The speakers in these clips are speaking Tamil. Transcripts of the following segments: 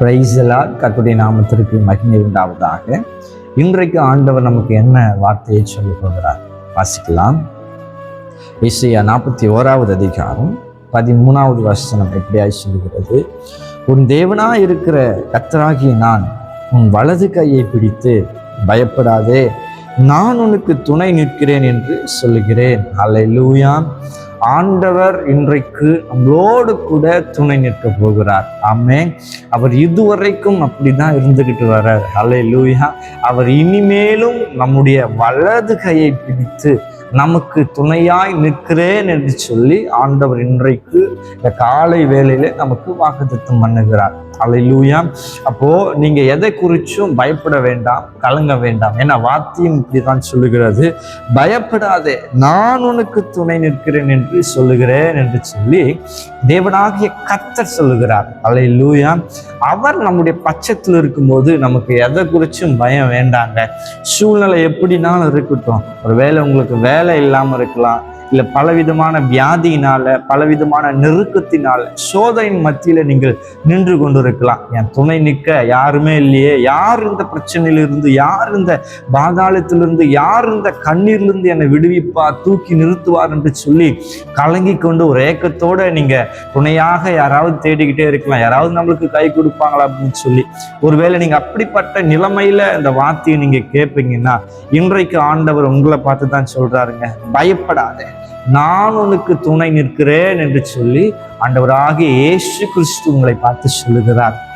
பிரைஸலா கத்துடைய நாமத்திற்கு மகிமை உண்டாவதாக. இன்றைக்கு ஆண்டவர் நமக்கு என்ன வார்த்தையை சொல்லிக் கொள்கிறார்? வாசிக்கலாம். இசையா நாற்பத்தி ஓராவது அதிகாரம் பதிமூணாவது வசனம் எப்படியாய் சொல்கிறது உன் தேவனா இருக்கிற கத்தராகிய நான் உன் வலது கையை பிடித்து பயப்படாதே. நான் உனக்கு துணை நிற்கிறேன் என்று சொல்லுகிறேன். அல்லேலூயா ஆண்டவர் இன்றைக்கு நம்மளோடு கூட துணை நிற்க போகிறார். ஆமே அவர் இதுவரைக்கும் அப்படிதான் இருந்துகிட்டு வர்றார் அலை லூயா அவர் இனிமேலும் நம்முடைய வலது கையை பிடித்து நமக்கு துணையாய் நிற்கிறேன் என்று சொல்லி ஆண்டவர் இன்றைக்கு இந்த காலை வேலையில நமக்கு வாக்குத்தத்தம் பண்ணுகிறார். அல்லேலூயா அப்போ நீங்க எதை குறிச்சும் பயப்பட வேண்டாம் கலங்க வேண்டாம். ஏன்னா வாத்தியம் இப்படிதான் சொல்லுகிறது. பயப்படாதே நான் உனக்கு துணை நிற்கிறேன் என்று சொல்லுகிறேன் என்று சொல்லி தேவனாகிய கத்தர் சொல்லுகிறார். அல்லேலூயா அவர் நம்முடைய பட்சத்தில் இருக்கும்போது நமக்கு எதை குறிச்சும் பயம் வேண்டாங்க. சூழ்நிலை எப்படினாலும் இருக்கட்டும். ஒருவேளை உங்களுக்கு வேலை இல்லாமல் இருக்கலாம். இல்லை பலவிதமான வியாதியினால பலவிதமான நெருக்கத்தினால சோதனையின் மத்தியில நீங்கள் நின்று கொண்டு இருக்கலாம் என் துணை நிற்க யாருமே இல்லையே. யார் இந்த பிரச்சனையிலிருந்து யார் இந்த பாதாளத்திலிருந்து யார் இந்த கண்ணீர்லேருந்து என்னை விடுவிப்பா தூக்கி நிறுத்துவார் என்று சொல்லி கலங்கி கொண்டு ஒரு ஏக்கத்தோட நீங்க துணையாக யாராவது தேடிக்கிட்டே இருக்கலாம். யாராவது நம்மளுக்கு கை கொடுப்பாங்களா அப்படின்னு சொல்லி. ஒருவேளை நீங்க அப்படிப்பட்ட நிலைமையில இந்த வார்த்தையை நீங்க கேட்பீங்கன்னா இன்றைக்கு ஆண்டவர் உங்களை பார்த்து தான் சொல்றாருங்க. பயப்படாத. நான் உனக்கு துணை நிற்கிறேன் என்று சொல்லி ஆண்டவராகிய இயேசு கிறிஸ்து உங்களை பார்த்து சொல்லுகிறார்.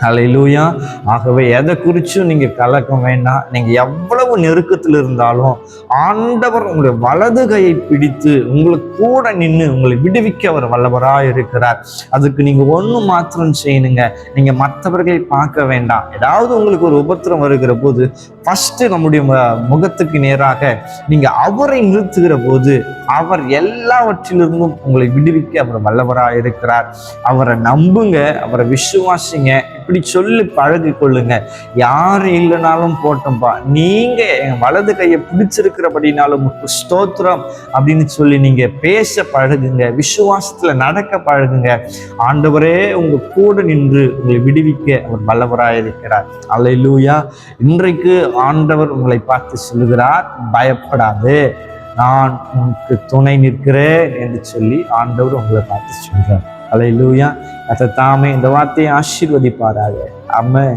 கலையிலூயா ஆகவே எதை குறிச்சும் நீங்கள் கலக்கம் வேண்டாம். நீங்கள் எவ்வளவு நெருக்கத்தில் இருந்தாலும் ஆண்டவர் உங்களுடைய வலது கையை பிடித்து உங்களுக்கு கூட நின்று உங்களை விடுவிக்க அவர் வல்லவராக இருக்கிறார். அதுக்கு நீங்கள் ஒன்று மாத்திரம் செய்யணுங்க. நீங்கள் மற்றவர்களை பார்க்க வேண்டாம். ஏதாவது உங்களுக்கு ஒரு உபத்திரம் வருகிற போது ஃபஸ்ட்டு நம்முடைய மு- முகத்துக்கு நேராக நீங்கள் அவரை நிறுத்துகிற போது அவர் எல்லாவற்றிலிருந்தும் உங்களை விடுவிக்க அவர் வல்லவராக இருக்கிறார். அவரை நம்புங்க. அவரை விசுவாசிங்க. இப்படி சொல்லி பழகி கொள்ளுங்க யார் இல்லைனாலும் போட்டோம்ப்பா நீங்க என் வலது கையை பிடிச்சிருக்கிறபடினாலும் உமக்கு ஸ்தோத்திரம் அப்படின்னு சொல்லி நீங்க பேச பழகுங்க. விசுவாசத்துல நடக்க பழகுங்க. ஆண்டவரே உங்க கூட நின்று உங்களை விடுவிக்க அவர் வல்லவராக இருக்கிறார். இன்றைக்கு ஆண்டவர் உங்களை பார்த்து சொல்லுகிறார் பயப்படாது. நான் உனக்கு துணை நிற்கிறேன் என்று சொல்லி ஆண்டவர் உங்களை பார்த்து சொல்றார். அலையிலூயா அதை தாமே இந்த வார்த்தையை ஆசீர்வதிப்பாராக. அம்மே